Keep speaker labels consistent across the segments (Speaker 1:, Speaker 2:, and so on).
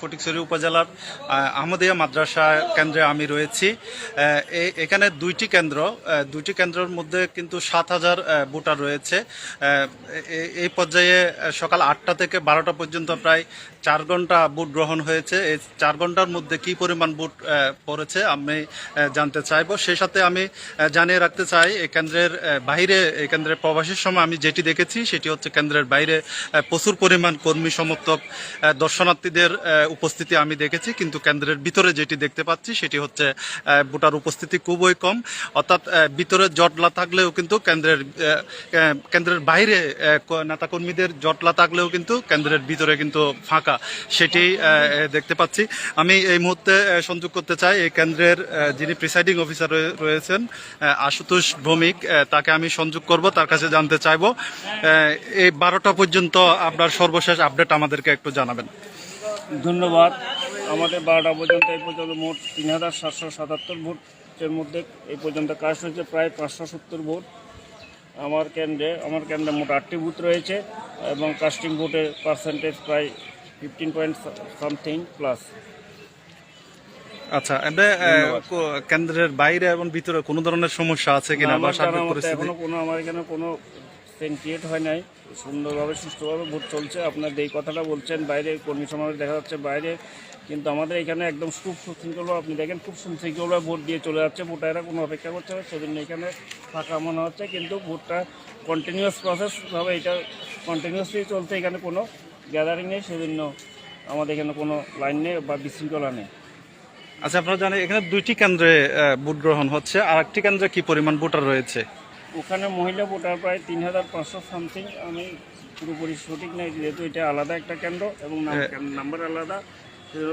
Speaker 1: ফটিকছড়ি উপজেলার আহ, আহমদিয়া মাদ্রাসা কেন্দ্রে আমি রয়েছি। এখানে দুইটি কেন্দ্র দুইটি কেন্দ্রের মধ্যে কিন্তু সাত হাজার ভোটার রয়েছে। এই পর্যায়ে সকাল আটটা থেকে বারোটা পর্যন্ত প্রায় চার ঘণ্টা ভোট গ্রহণ হয়েছে। এই চার ঘণ্টার মধ্যে কি পরিমাণ ভোট পড়েছে আমি জানতে চাইব। সেই সাথে আমি জানিয়ে রাখতে চাই এই কেন্দ্রের বাইরে এই কেন্দ্রের প্রবাসের সময় আমি যেটি দেখেছি সেটি হচ্ছে কেন্দ্রের বাইরে প্রচুর পরিমাণ কর্মী সমর্থক দর্শনার্থীদের উপস্থিতি আমি দেখেছি, কিন্তু কেন্দ্রের ভিতরে যেটি দেখতে পাচ্ছি সেটি হচ্ছে ভোটার উপস্থিতি খুবই কম। অর্থাৎ ভিতরে জটলা থাকলেও কিন্তু কেন্দ্রের কেন্দ্রের বাইরে নেতাকর্মীদের জটলা থাকলেও কিন্তু কেন্দ্রের ভিতরে কিন্তু ফাঁকা। সেটি দেখতে পাচ্ছি। আমি এই মুহূর্তে সংযোগ করতে চাই, এই কেন্দ্রের যিনি প্রিসাইডিং অফিসার রয়েছেন আশুতোষ ভৌমিক তাকে আমি সংযোগ করব, তার কাছে জানতে চাইব। এই বারোটা পর্যন্ত আপনার সর্বশেষ আপডেট আমাদেরকে একটু জানাবেন।
Speaker 2: ধন্যবাদ। আমাদের বারোটা পর্যন্ত এই পর্যন্ত মোট তিন হাজার সাতশো সাতাত্তর ভোটের মধ্যে এই পর্যন্ত কাজ হয়েছে প্রায় পাঁচশো সত্তর ভোট। আমার কেন্দ্রে আমার কেন্দ্রে মোট আটটি বুথ রয়েছে এবং কাস্টিং ভোটের পার্সেন্টেজ প্রায় ফিফটিন পয়েন্ট সামথিং প্লাস
Speaker 1: আচ্ছা এমনি কেন্দ্রের বাইরে এবং ভিতরে কোনো ধরনের সমস্যা আছে কিনা বা
Speaker 2: এখনও কোনো আমার এখানে কোনো সেন ক্রিয়েট হয় নাই। সুন্দরভাবে, সুস্থভাবে ভোট চলছে। আপনার এই কথাটা বলছেন, বাইরে কর্মী সমাবেশ দেখা যাচ্ছে বাইরে। কিন্তু আমাদের এখানে একদম খুব সুশৃঙ্খলভাবে আপনি দেখেন, খুব সুশৃঙ্খলভাবে ভোট দিয়ে চলে যাচ্ছে। ভোটাররা কোনো অপেক্ষা করছে না, সেজন্য এখানে ফাঁকা মনে হচ্ছে। কিন্তু ভোটটা কন্টিনিউয়াস প্রসেস ভাবে এটা কন্টিনিউয়াসলি চলছে। এখানে কোনো গ্যাদারিং নেই, সেজন্য আমাদের এখানে কোনো লাইন নেই বা বিশৃঙ্খলা নেই।
Speaker 1: আচ্ছা আপনারা জানেন, এখানে দুইটি কেন্দ্রে ভোট গ্রহণ হচ্ছে। আর একটি কেন্দ্রে কি পরিমাণ ভোটার রয়েছে?
Speaker 2: ওখানে মহিলা ভোটার প্রায় তিন হাজার পাঁচশো সামথিং আমি পুরোপুরি সঠিক নাই যেহেতু এটা আলাদা একটা কেন্দ্র এবং নাম্বার আলাদা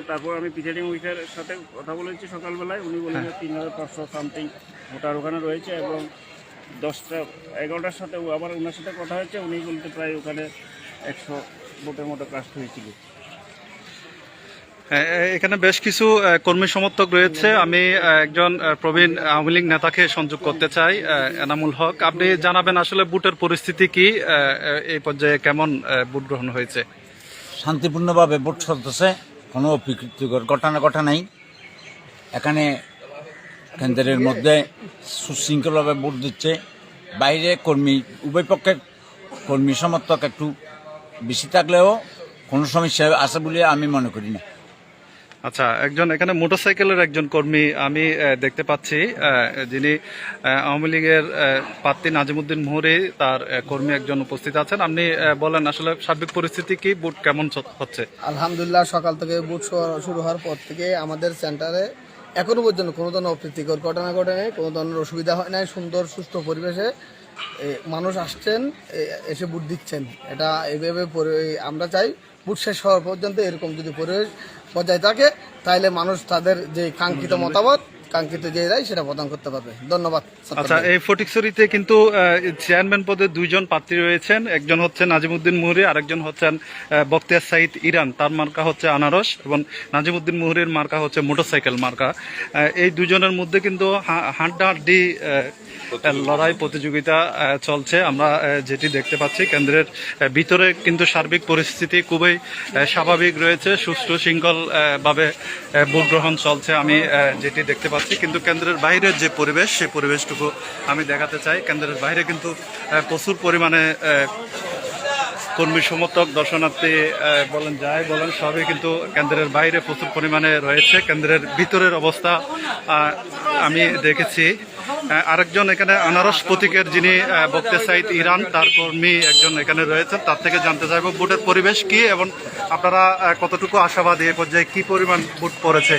Speaker 2: তারপর আমি প্রিসাইডিং অফিসারের সাথে কথা বলেছি সকালবেলায় উনি বললেন যে তিন হাজার পাঁচশো সামথিং ভোটার ওখানে রয়েছে এবং দশটা এগারোটার সাথে ও আবার ওনার সাথে কথা হয়েছে উনি বলতে প্রায় ওখানে একশো ভোটের মতো কাস্ট হয়েছিল।
Speaker 1: এখানে বেশ কিছু কর্মী সমর্থক রয়েছে। আমি একজন প্রবীণ আওয়ামী লীগ নেতাকে সংযোগ করতে চাই এনামুল হক। আপনি জানাবেন আসলে ভোটের পরিস্থিতি কি? এই পর্যায়ে কেমন ভোট গ্রহণ হয়েছে?
Speaker 3: শান্তিপূর্ণভাবে ভোট চলতেছে কোনো অপ্রীতিকর ঘটনা ঘটা নাই। এখানে কেন্দ্রের মধ্যে সুশৃঙ্খলভাবে ভোট দিচ্ছে। বাইরে কর্মী, উভয় পক্ষের কর্মী সমর্থক একটু বেশি থাকলেও কোনো সমস্যা আছে বলে আমি মনে করি না।
Speaker 1: আচ্ছা একজন এখানে মোটরসাইকেলের একজন কর্মী আমি দেখতে পাচ্ছি যিনি আওয়ামী লীগের প্রার্থী নাজিমুদ্দিন মোহরি তার কর্মী একজন উপস্থিত আছেন। আপনি বলেন আসলে সার্বিক পরিস্থিতি কি, বুট কেমন হচ্ছে?
Speaker 4: আলহামদুলিল্লাহ, সকাল থেকে বুট শুরু হওয়ার পর থেকে আমাদের সেন্টারে এখনও পর্যন্ত কোনো ধরনের অপ্রীতিকর ঘটনা ঘটে নাই, কোনো ধরনের অসুবিধা হয় নাই, সুন্দর, সুস্থ পরিবেশে মানুষ আসছেন এসে বুট দিচ্ছেন। এটা এভাবে আমরা চাই বুট শেষ হওয়ার পর্যন্ত এরকম যদি পরিবেশ বজায় থাকে তাহলে মানুষ তাদের যে কাঙ্ক্ষিত মতামত কাঙ্ক্ষিত যে রায় সেটা প্রদান করতে পারবে। ধন্যবাদ
Speaker 1: আচ্ছা এই ফটিকছড়িতে কিন্তু চেয়ারম্যান পদে দুইজন প্রার্থী রয়েছেন। একজন হচ্ছেন নাজিমুদ্দিন মুহুরি আরেকজন হচ্ছেন বক্তিয়ার সাইদ ইরান। তার মার্কা হচ্ছে আনারস এবং নাজিমুদ্দিন মুহুরির মার্কা হচ্ছে মোটরসাইকেল মার্কা। এই দুজনের মধ্যে কিন্তু হাড্ডাহাড্ডি লড়াই প্রতিযোগিতা চলছে। আমরা যেটি দেখতে পাচ্ছি কেন্দ্রের ভিতরে কিন্তু সার্বিক পরিস্থিতি খুবই স্বাভাবিক রয়েছে। সুষ্ঠু শৃঙ্খল আহ, ভাবে ভোট গ্রহণ চলছে আমি যেটি দেখতে পাচ্ছি। কিন্তু কেন্দ্রের বাইরের যে পরিবেশ সেই পরিবেশটুকু আমি দেখাতে চাই। কেন্দ্রের বাইরে কিন্তু প্রচুর পরিমাণে কর্মী সমর্থক দর্শনার্থী বলেন যাই বলেন সবই কিন্তু কেন্দ্রের বাইরে প্রচুর পরিমাণে রয়েছে। কেন্দ্রের ভিতরের অবস্থা আমি দেখেছি। আরেকজন এখানে আনারস প্রতীকের যিনি বক্তে সাইদ ইরান, তার কর্মী একজন এখানে রয়েছেন। তার থেকে জানতে চাইব ভোটের পরিবেশ কি এবং আপনারা কতটুকু আশাবাদী এ পর্যায়ে কি পরিমাণ ভোট পড়েছে?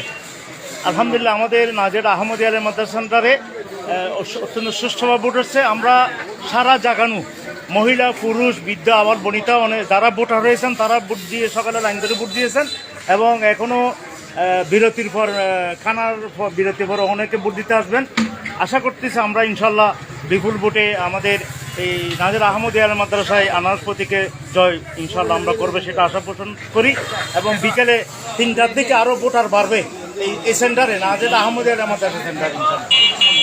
Speaker 5: আলহামদুলিল্লাহ, আমাদের নাজের আহমদ আলী সেন্টারে অত্যন্ত সুষ্ঠুভাবে ভোট হচ্ছে। আমরা সারা জাগানু মহিলা, পুরুষ, বৃদ্ধ, আবার বনিতা অনেক যারা ভোটার হয়েছেন, তারা ভোট দিয়ে সকালে লাইন ধরে ভোট দিয়েছেন এবং এখনও বিরতির পর খানার বিরতির পর অনেকে ভোট দিতে আসবেন। আশা করতেছি আমরা ইনশাল্লাহ বিপুল ভোটে আমাদের এই নাজের আহমদ মাদ্রাসায় আনারস প্রতীকে জয় ইনশাল্লাহ আমরা করবে সেটা আশা পোষণ করি। এবং বিকেলে তিনটার দিকে আরও ভোটার বাড়বে এই এই সেন্টারে, নাজের আহমদ আল মাদ্রাসা সেন্টার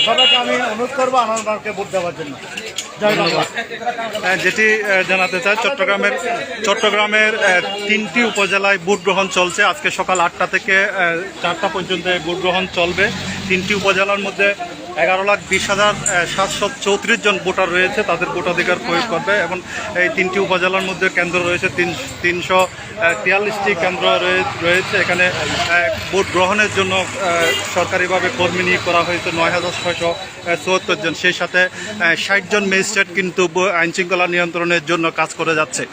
Speaker 5: সবাইকে আমি অনুরোধ করব আনন্দকে ভোট দেওয়ার জন্য।
Speaker 1: যেটি জানাতে চাই, চট্টগ্রামের চট্টগ্রামের তিনটি উপজেলায় ভোট গ্রহণ চলছে। আজকে সকাল আটটা থেকে চারটা পর্যন্ত ভোট গ্রহণ চলবে। তিনটি উপজেলার মধ্যে এগারো লাখ বিশ হাজার সাতশো চৌত্রিশ জন ভোটার রয়েছে, তাদের ভোটাধিকার প্রয়োগ করবে এবং এই তিনটি উপজেলার মধ্যে কেন্দ্র রয়েছে, তিন, তিনশো তিয়াল্লিশটি কেন্দ্র রয়েছে। এখানে ভোট গ্রহণের জন্য সরকারিভাবে কর্মী নিয়োগ করা হয়েছে নয় হাজার ছয়শো চুয়াত্তর জন। সেই সাথে ষাট জন ম্যাজিস্ট্রেট কিন্তু আইন শৃঙ্খলা নিয়ন্ত্রণের জন্য কাজ করে যাচ্ছে।